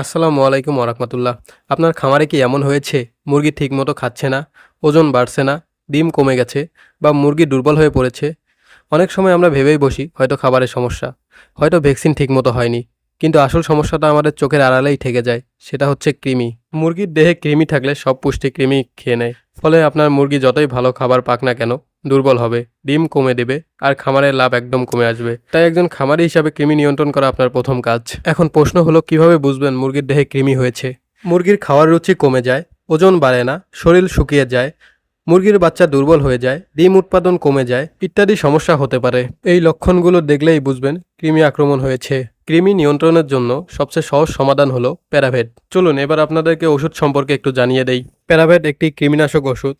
আসসালামু আলাইকুম ওরহমতুল্লাহ আপনার খামারে কি এমন হয়েছে? মুরগি ঠিকমতো খাচ্ছে না, ওজন বাড়ছে না, ডিম কমে গেছে বা মুরগি দুর্বল হয়ে পড়েছে? অনেক সময় আমরা ভেবেই বসি, হয়তো খাবারের সমস্যা, হয়তো ভ্যাকসিন ঠিকমতো হয়নি। কিন্তু আসল সমস্যাটা আমাদের চোখের আড়ালেই থেকে যায়, সেটা হচ্ছে কৃমি। মুরগির দেহে কৃমি থাকলে সব পুষ্টি কৃমি খেয়ে নেয়। ফলে আপনার মুরগি যতই ভালো খাবার পাক না কেন দুর্বল হবে, ডিম কমে দেবে আর খামারের লাভ একদম কমে আসবে। তাই একজন খামারি হিসাবে কৃমি নিয়ন্ত্রণ করা আপনার প্রথম কাজ। এখন প্রশ্ন হলো, কীভাবে বুঝবেন মুরগির দেহে কৃমি হয়েছে? মুরগির খাওয়ার রুচি কমে যায়, ওজন বাড়ে না, শরীর শুকিয়ে যায়, মুরগির বাচ্চা দুর্বল হয়ে যায়, ডিম উৎপাদন কমে যায়, ইত্যাদি সমস্যা হতে পারে। এই লক্ষণগুলো দেখলেই বুঝবেন কৃমি আক্রমণ হয়েছে। কৃমি নিয়ন্ত্রণের জন্য সবচেয়ে সহজ সমাধান হলো প্যারাভেট। চলুন, এবার আপনাদেরকে ওষুধ সম্পর্কে একটু জানিয়ে দেই। প্যারাভেট একটি কৃমিনাশক ওষুধ।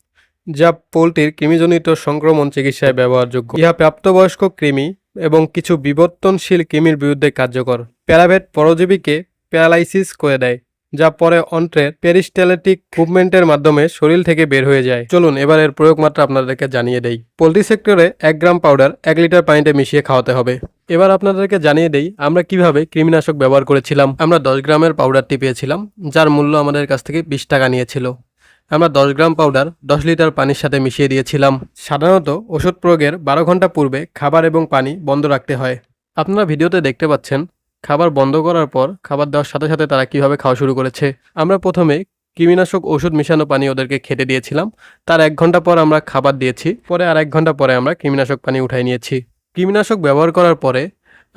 যা পোলট্রির কৃমিজনিত সংক্রমণ চিকিৎসায় ব্যবহারযোগ্য। ইহা প্রাপ্তবয়স্ক কৃমি এবং কিছু বিবর্তনশীল কৃমির বিরুদ্ধে কার্যকর। প্যারাভেট পরজীবীকে প্যারালাইসিস করে দেয়, যা পরে অন্ত্রের পেরিস্টেলেটিক মুভমেন্টের মাধ্যমে শরীর থেকে বের হয়ে যায়। চলুন, এবার এর প্রয়োগ মাত্রা আপনাদেরকে জানিয়ে দেই। পোলট্রি সেক্টরে এক গ্রাম পাউডার এক লিটার পানিতে মিশিয়ে খাওয়াতে হবে। এবার আপনাদেরকে জানিয়ে দেই, আমরা কীভাবে কৃমিনাশক ব্যবহার করেছিলাম। আমরা দশ গ্রামের পাউডারটি পেয়েছিলাম, যার মূল্য আমাদের কাছ থেকে বিশ টাকা নিয়েছিল। আমরা দশ গ্রাম পাউডার দশ লিটার পানির সাথে মিশিয়ে দিয়েছিলাম। সাধারণত ওষুধ প্রয়োগের বারো ঘণ্টা পূর্বে খাবার এবং পানি বন্ধ রাখতে হয়। আপনারা ভিডিওতে দেখতে পাচ্ছেন, খাবার বন্ধ করার পর খাবার দেওয়ার সাথে সাথে তারা কীভাবে খাওয়া শুরু করেছে। আমরা প্রথমে কৃমিনাশক ওষুধ মিশানো পানি ওদেরকে খেতে দিয়েছিলাম। তার এক ঘণ্টা পর আমরা খাবার দিয়েছি, পরে আর এক ঘণ্টা পরে আমরা কৃমিনাশক পানি উঠাই নিয়েছি। কৃমিনাশক ব্যবহার করার পরে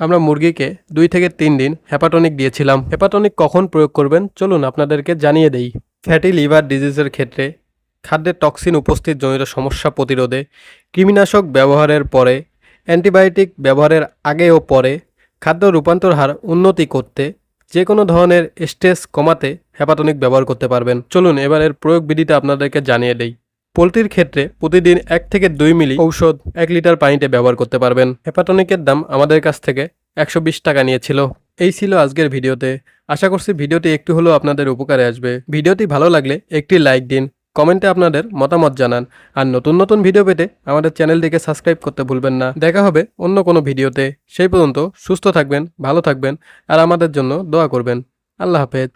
আমরা মুরগিকে দুই থেকে তিন দিন হ্যাপাটনিক দিয়েছিলাম। হেপাটনিক কখন প্রয়োগ করবেন? চলুন আপনাদেরকে জানিয়ে দেই। ফ্যাটি লিভার ডিজিজের ক্ষেত্রে খাদ্যে টক্সিন উপস্থিত জনিত সমস্যা প্রতিরোধে কৃমিনাশক ব্যবহারের পরে, অ্যান্টিবায়োটিক ব্যবহারের আগে ও পরে খাদ্য রূপান্তর হার উন্নতি করতে যে কোনো ধরনের স্ট্রেস কমাতে হ্যাপাটনিক ব্যবহার করতে পারবেন। চলুন এবার এর প্রয়োগ বিধিটা আপনাদেরকে জানিয়ে দেই। পোলট্রির ক্ষেত্রে প্রতিদিন এক থেকে দুই মিলি ঔষধ এক লিটার পানিতে ব্যবহার করতে পারবেন। হ্যাপাটনিকের দাম আমাদের কাছ থেকে একশো বিশ টাকা নিয়েছিল। এই ছিল আজকের ভিডিওতে। আশা করছি ভিডিওটি একটু হলেও আপনাদের উপকারে আসবে। ভিডিওটি ভালো লাগলে একটি লাইক দিন, কমেন্টে আপনাদের মতামত জানান। আর নতুন নতুন ভিডিও পেতে আমাদের চ্যানেলটিকে সাবস্ক্রাইব করতে ভুলবেন না। দেখা হবে অন্য কোনো ভিডিওতে। সেই পর্যন্ত সুস্থ থাকবেন, ভালো থাকবেন, আর আমাদের জন্য দোয়া করবেন। আল্লাহ হাফেজ।